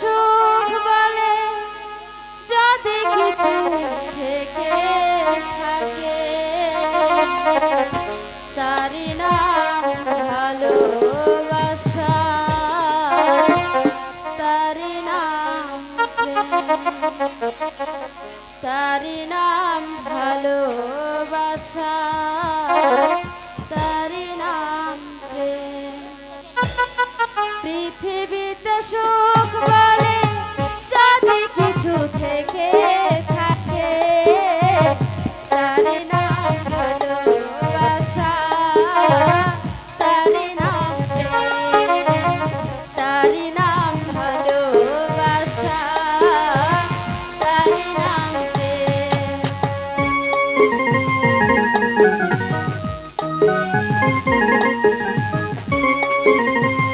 সুখ বলে যদি কিছু থেকে থাকে। তারি নাম ভালোবাসা তারি তারি নাম ভালোবাসা। Música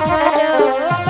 hello